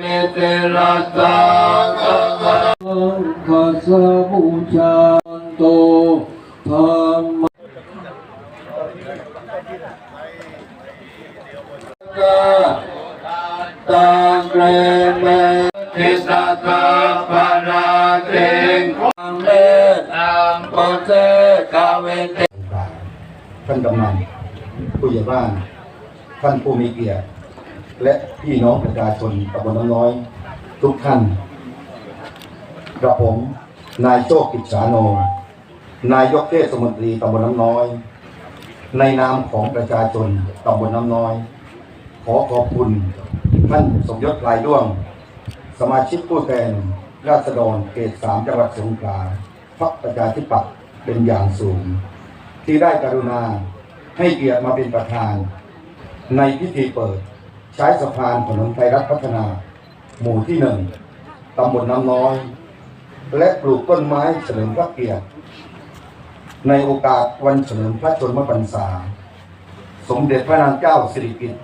เมเตระสังฆะขะสะบูชาโตธรรมะตังเกรเมทิสะทาปนาเตงคังเลตังโปเตกาเวเตท่านกำนันผู้ใหญ่บ้าน ท่านผู้มีเกียรติ และพี่น้องประชาชนตำบลน้ำน้อย ทุกท่านกระผมนายโชคกิจสาโน นายกเทศมนตรีตำบลน้ำน้อย ในนามของประชาชนตำบลน้ำน้อย ขอขอบคุณท่านสมยศลายด้วง สมาชิกผู้แทนราษฎรเขตสามจังหวัดสงขลาพรรคประชาธิปัตย์เป็นอย่างสูง ที่ได้กรุณาให้เกียรติมาเป็นประธาน ในพิธีเปิด ใช้สะพานถนนไทยรัฐพัฒนา หมู่ที่หนึ่งตำบลน้ำน้อย และปลูกต้นไม้เฉลิมพระเกียรติ ในโอกาสวันเฉลิมพระชนมพรรษา สมเด็จพระนางเจ้าสิริกิติ์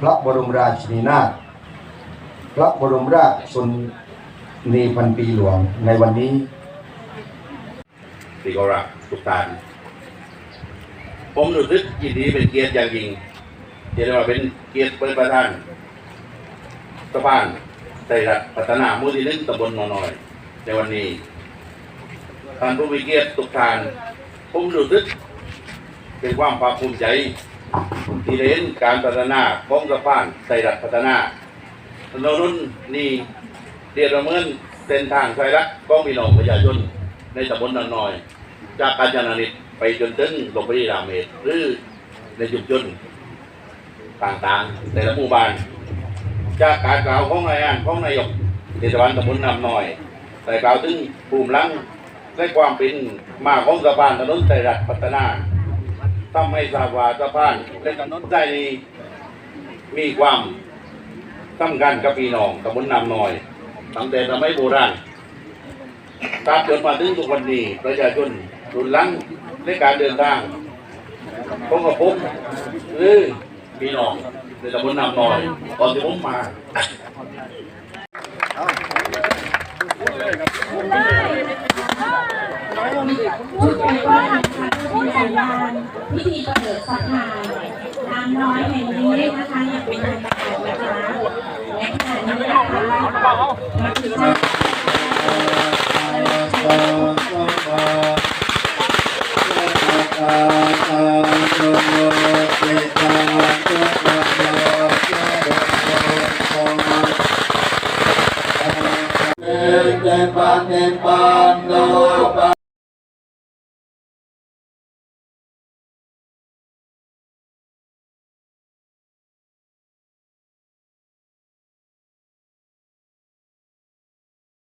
พระบรมราชินีนาถพระบรมราชชนนีพันปีหลวงในวันนี้สิกรักทุกท่านผมรู้สึกยินดีเป็นเกียรติอย่างยิ่ง ที่ได้มาเป็นเกียรติเป็นประธานสะพานไตรรัฐพัฒนาหมู่ที่หนึ่งตำบลนน้อย ในวันนี้ท่านผู้มีเกียรติทุกท่านผมรู้สึกเป็นความภาคภูมิใจ ที่ได้เห็นการพัฒนาของสะพานไตรรัฐพัฒนาถนนนี้เรียกว่าเมือนเส้นทางไตรรัฐของพี่น้องประชาชนในตำบลนน้อย จากการจนานิตไปจนถึงโรงพยาบาลเมตรหรือในชุมชน ต่างๆในละหมู่บ้าน จากการกล่าวของนายอันของนายกเทศบาลตำบลนำหน้อยแต่กล่าวถึงภูมิลังและความเป็นมาของสะพานถนนไตรรัฐพัฒนาทำให้ทราบวาสะพานและถนนใต้นี้มีความสำคัญกับพี่น้องตำบลนำหน้อยตั้งแต่สมัยโบราณตามจนมาถึงทุกวันนี้ประชาชนรุนหลังในการเดินทางผมกับผมหรือ พี่น้องในตำบลนำน้อยตอนที่ผมมาพูดไปว่าผู้จัดงานพิธีเปิดสะพานนางน้อยแห่งนี้นะคะอย่างเป็นทางการนะคะและขณะนี้นะคะมาถึง ปฏิปันโน